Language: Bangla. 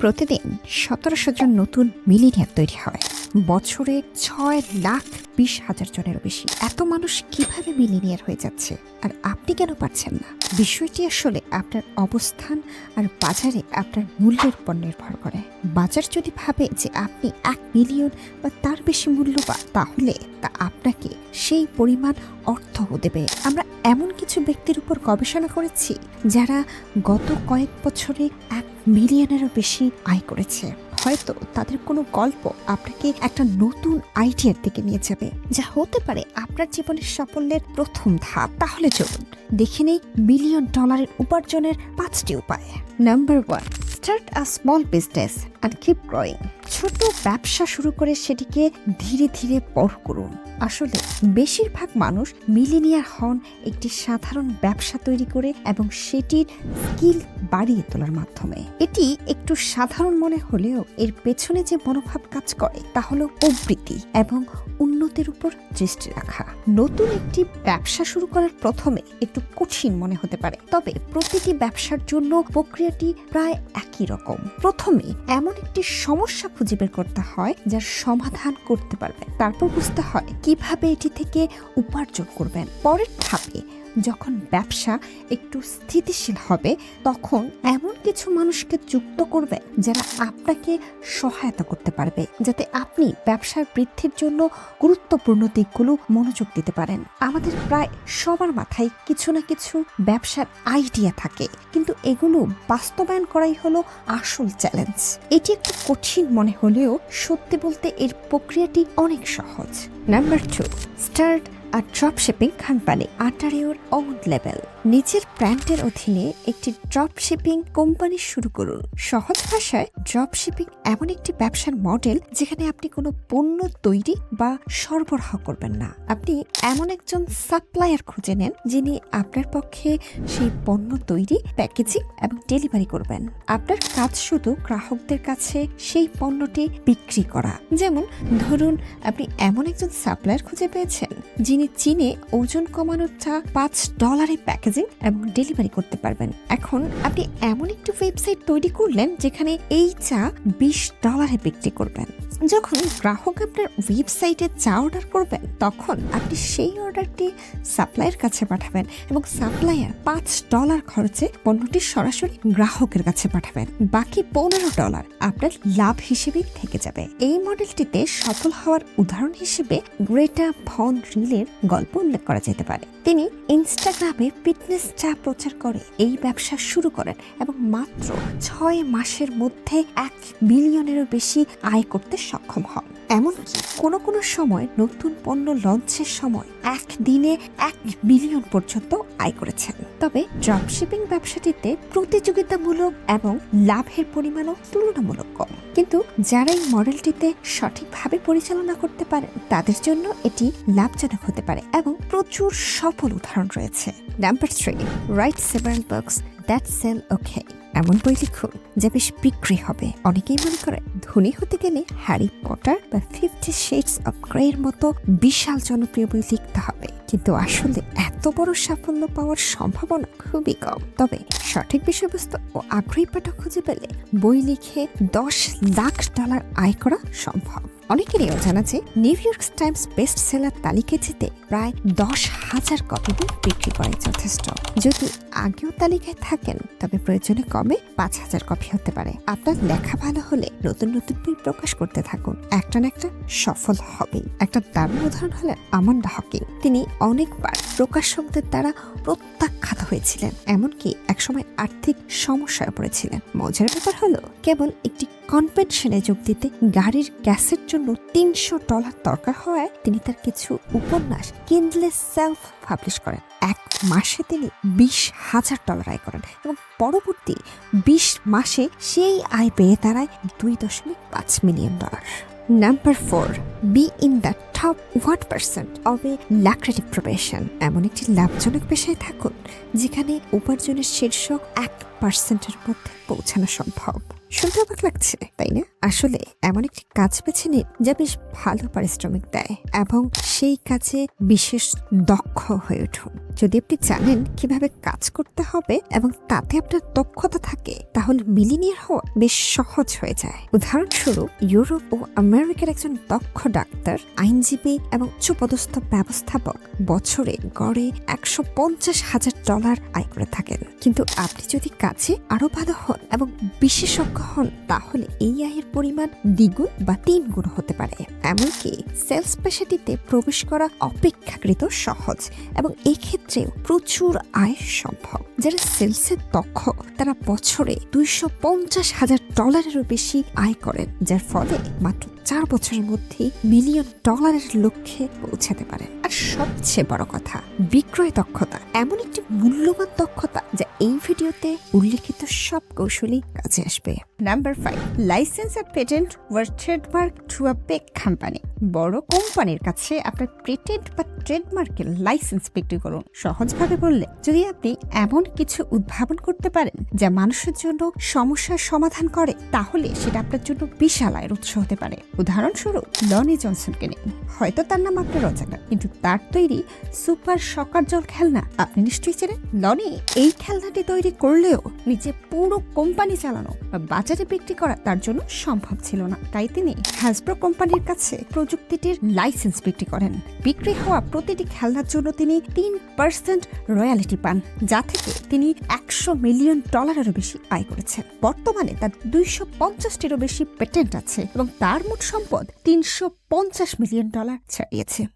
প্রতিদিন সতেরোশো জন নতুন মিলিনিয়ার তৈরি হয়। বছরে ছয় লাখ বিশ হাজার জনেরও বেশি। এত মানুষ কীভাবে মিলিনিয়ার হয়ে যাচ্ছে? আর আপনি কেন পারছেন না? বিষয়টি আসলে আপনার অবস্থান আর বাজারে আপনার মূল্যের উপর নির্ভর করে। বাজার যদি ভাবে যে আপনি এক মিলিয়ন বা তার বেশি মূল্য মূল্যবান, তাহলে তা আপনাকে সেই পরিমাণ অর্থ দেবে। আমরা এমন কিছু ব্যক্তির উপর গবেষণা করেছি যারা গত কয়েক বছরে এক মিলিয়নেরও বেশি আয় করেছে। হয়তো তাদের কোনো গল্প আপনাকে একটা নতুন আইডিয়ার দিকে নিয়ে যাবে। যা হতে পারে আপনার জীবনের সাফল্যের প্রথম ধাপ। তাহলে চলুন, দেখে নেই মিলিয়ন ডলারের উপার্জনের পাঁচটি উপায়। Number one start a small business and keep growing ছোট ব্যবসা শুরু করে সেটিকে ধীরে ধীরে বড় করুন। আসলে বেশিরভাগ মানুষ মিলিনিয়ার হন একটি সাধারণ ব্যবসা তৈরি করে এবং সেটির স্কিল বাড়িয়ে তোলার মাধ্যমে। এটি একটু সাধারণ মনে হলেও এর পেছনে যে মনোভাব কাজ করে তা হলো প্রবৃত্তি এবং উন্নতির উপর দৃষ্টি রাখা। নতুন একটি ব্যবসা শুরু করার প্রথমে একটু কঠিন মনে হতে পারে, তবে প্রতিটি ব্যবসার জন্য প্রক্রিয়াটি প্রায় একই রকম। প্রথমে এমন একটি সমস্যা খুঁজে বের করতে হয়, যার সমাধান করতে পারবেন। তারপর বুঝতে হয় কীভাবে এটি থেকে উপার্জন করবেন। পরের ধাপে যখন ব্যবসা একটু স্থিতিশীল হবে, তখন এমন কিছু মানুষকে যুক্ত করবে যারা আপনাকে সহায়তা করতে পারবে, যাতে আপনি ব্যবসার বৃদ্ধির জন্য গুরুত্বপূর্ণ দিকগুলো মনোযোগ দিতে পারেন। আমাদের প্রায় সবার মাথায় কিছু না কিছু ব্যবসার আইডিয়া থাকে, কিন্তু এগুলো বাস্তবায়ন করাই হলো আসল চ্যালেঞ্জ এটি একটু কঠিন মনে হলেও সত্যি বলতে এর প্রক্রিয়াটি অনেক সহজ। Number two start or drop shipping company your own level নিজের ব্র্যান্ডের অধীনে একটি ড্রপ শিপিং কোম্পানি শুরু করুন। সহজ ভাষায় ড্রপ শিপিং এমন একটি ব্যবসার মডেল যেখানে আপনি কোনো পণ্য তৈরি বা সরবরাহ করবেন না। আপনি এমন একজন সাপ্লায়ার খুঁজে নেন যিনি আপনার পক্ষে সেই পণ্য তৈরি প্যাকেজিং এবং ডেলিভারি করবেন। আপনার কাজ শুধু গ্রাহকদের কাছে সেই পণ্যটি বিক্রি করা। যেমন, ধরুন, আপনি এমন একজন সাপ্লায়ার খুঁজে পেয়েছেন যিনি চীনে ওজন কমানোর চা পাঁচ ডলারে প্যাকেজিং এবং ডেলিভারি করতে পারবেন। এখন আপনি এমন একটি ওয়েবসাইট তৈরি করলেন যেখানে এই চা বিশ ডলারে বিক্রি করবেন। যখন গ্রাহক আপনার ওয়েবসাইটে চা অর্ডার করবেন, তখন আপনি সেই অর্ডারটি সাপ্লাইয়ের কাছে পাঠাবেন এবং সাপ্লায়ার পাঁচ ডলার খরচে পণ্যটি সরাসরি গ্রাহকের কাছে পাঠাবেন। বাকি পনেরো ডলার আপনার লাভ হিসেবেই থেকে যাবে। এই মডেলটিতে সফল হওয়ার উদাহরণ হিসেবে গ্রেটা ভন রিলের গল্প উল্লেখ করা যেতে পারে। তিনি ইনস্টাগ্রামে ফিটনেস চা প্রচার করে, এই ব্যবসা শুরু করেন এবং মাত্র ছয় মাসের মধ্যে এক বিলিয়নেরও বেশি আয় করতে সক্ষম হন। এমনকি কোনো কোনো সময় নতুন পণ্য লঞ্চের সময় এক দিনে এক মিলিয়ন পর্যন্ত আয় করেছেন। তবে ড্রপশিপিং ব্যবসাটিতে প্রতিযোগিতামূলক এবং লাভের পরিমাণও তুলনামূলক কম। কিন্তু যারা এই মডেলটিতে সঠিকভাবে পরিচালনা করতে পারেন, তাদের জন্য এটি লাভজনক হতে পারে এবং প্রচুর সফল উদাহরণ রয়েছে। Number three write several books that sell okay এমন বই লিখুন যা বেশ বিক্রি হবে। অনেকেই মনে করে ধনী হতে গেলে হ্যারি পটার বা ফিফটি শেডস অফ গ্রের মতো বিশাল জনপ্রিয় বই লিখতে হবে। কিন্তু আসলে এত বড় সাফল্য পাওয়ার সম্ভাবনা খুবই কম। তবে সঠিক বিষয়বস্তু ও আগ্রহী পাঠক খুঁজে পেলে বই লিখে দশ লাখ ডলার আয় করা সম্ভব। অনেকেরই অজানা যে New York Times best seller তালিকাটিতে প্রায় দশ হাজার কপি বিক্রি করে যথেষ্ট। যদি আগেও তালিকায় থাকেন, তবে প্রয়োজনে কমে পাঁচ হাজার কপি হতে পারে। আপনার লেখা ভালো হলে নতুন নতুন বই প্রকাশ করতে থাকুন। একটা না একটা সফল হবে একটা দারুণ উদাহরণ হলেন আমান্ডা হকিং। তিনি অনেকবার প্রকাশকদের দ্বারা প্রত্যাখ্যাত হয়েছিলেন, এমনকি একসময় আর্থিক সমস্যায় পড়েছিলেন। মজার ব্যাপার হলো, কেবল একটি কনভেনশনে যোগ দিতে গাড়ির গ্যাসের জন্য তিনশো ডলার দরকার হওয়ায় তিনি তার কিছু উপন্যাস কিনলেস সেলফ পাবলিশ করেন। এক মাসে তিনি বিশ হাজার ডলার আয় করেন এবং পরবর্তী বিশ মাসে সেই আয় পেয়ে দাঁড়ায় দুই দশমিক পাঁচ million dollar. Number four be in the top one percent of a lucrative profession এমন একটি লাভজনক পেশায় থাকুন, যেখানে উপার্জনের শীর্ষ এক পার্সেন্টের মধ্যে পৌঁছানো সম্ভব। শুনতে অবাক লাগছে, তাই না? আসলে এমন একটি কাজ বেছে নিন যা বেশ ভালো পারিশ্রমিক দেয় এবং সেই কাজে বিশেষ দক্ষ হয়ে উঠুন। যদি আপনি জানেন কীভাবে কাজ করতে হবে এবং তাতে আপনার দক্ষতা থাকে, তাহলে মিলিনিয়ার হওয়া বেশ সহজ হয়ে যায়। উদাহরণস্বরূপ, ইউরোপ ও আমেরিকার একজন দক্ষ ডাক্তার, আইনজীবী এবং উচ্চপদস্থ ব্যবস্থাপক বছরে গড়ে একশো পঞ্চাশ হাজার ডলার আয় করে থাকেন। কিন্তু আপনি যদি কাজে আরও ভালো হন এবং বিশেষজ্ঞ হন, তাহলে এই আয়ের পরিমাণ দ্বিগুণ বা তিন গুণ হতে পারে। এমনকি সেলস পেশাটিতে প্রবেশ করা অপেক্ষাকৃত সহজ এবং এক্ষেত্রেও প্রচুর আয় সম্ভব। যারা সেলসের দক্ষ, তারা বছরে দুইশো পঞ্চাশ হাজার ডলারেরও বেশি আয় করেন, যার ফলে মাত্র চার বছরের মধ্যে মিলিয়ন ডলারের লক্ষ্যে পৌঁছাতে পারে আর সবচেয়ে বড় কথা, বিক্রয় দক্ষতা। এমন একটি মূল্যবান দক্ষতা যা এই ভিডিওতে উল্লেখিত সব কৌশলী কাজে আসবে। Number five license or patent your trademark to a big company বড় কোম্পানির কাছে আপনার পেটেন্ট বা ট্রেডমার্কের লাইসেন্স বিক্রি করুন। সহজভাবে বললে, যদি আপনি এমন কিছু উদ্ভাবন করতে পারেন যা মানুষের জন্য সমস্যার সমাধান করে, তাহলে সেটা আপনার জন্য বিশাল আয়ের উৎস হতে পারে। উদাহরণস্বরূপ, লনি জনসনকে নিন হয়তো তার নাম আপনার অজানা, কিন্তু তার তৈরি সুপার সকার জল খেলনা। আপনি নিশ্চয়ই চেনেন, লনি এই খেলনাটি তৈরি করলেও নিজে পুরো কোম্পানি চালানো বা বাজারে বিক্রি করা তার জন্য সম্ভব ছিল না। তাই তিনি হ্যাসব্রো কোম্পানির কাছে প্রযুক্তিটির লাইসেন্স বিক্রি করেন। বিক্রি হওয়া প্রতিটি খেলনার জন্য তিনি তিন পার্সেন্ট রয়্যালিটি পান, যা থেকে তিনি একশো মিলিয়ন ডলারেরও বেশি আয় করেছেন। বর্তমানে তার দুইশো পঞ্চাশটিরও বেশি পেটেন্ট আছে এবং তার মোট সম্পদ তিনশো পঞ্চাশ মিলিয়ন ডলার ছাড়িয়েছে।